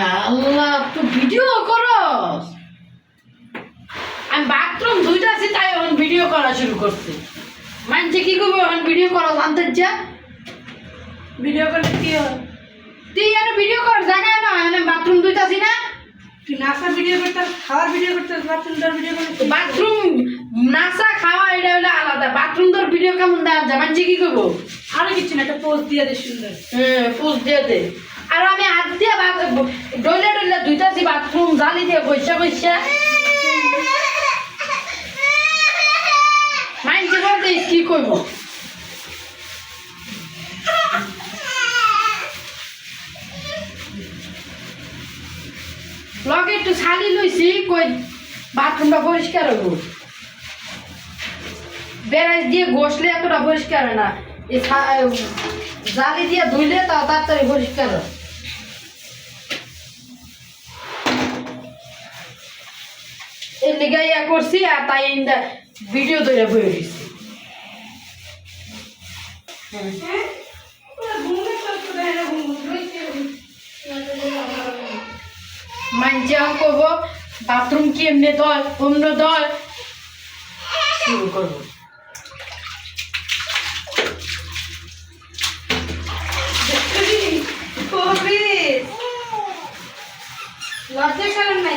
আল্লাহ তুই ভিডিও করস আমি বাথরুম ধুইতাছি তাই এখন ভিডিও করা শুরু করছি। মানছে কি করব এখন ভিডিও জানতে যা ভিডিও করলে কি হয় তুই ভিডিও কর জায়গায় না বাথরুম ধুইতাছি না। তুই নাচা ভিডিও করতে খাওয়ার ভিডিও করতে বাথরুম দেওয়ার ভিডিও করতে বাথরুম নাচা খাওয়া এটা হলো আলাদা। বাথরুম তোর ভিডিও কেমন দেওয়া যায়? মানছে কি করব? আরও কিছু না একটা পোস্ট দিয়ে দে সুন্দর। হ্যাঁ ফুল দিয়ে দে। আর আমি হাত দিয়ে ডলে ডলে ধুইতাছি বাথরুম জালি দিয়ে বসে বসে মাইনছে কি করব লগে একটু ছালি লইছি কই বাথরুমটা পরিষ্কার হব। বেড়াই দিয়ে ঘষলে এতটা পরিষ্কার হয় না। জালি দিয়ে ধুইলে তাড়াতাড়ি পরিষ্কার হয়। ইয়া করছি আর তাই ভিডিও তৈরি বয়ে দিছি। বাথরুম কি এমনি দল, অন্য দল? শুরু করব। লজ্জার কারণ নাই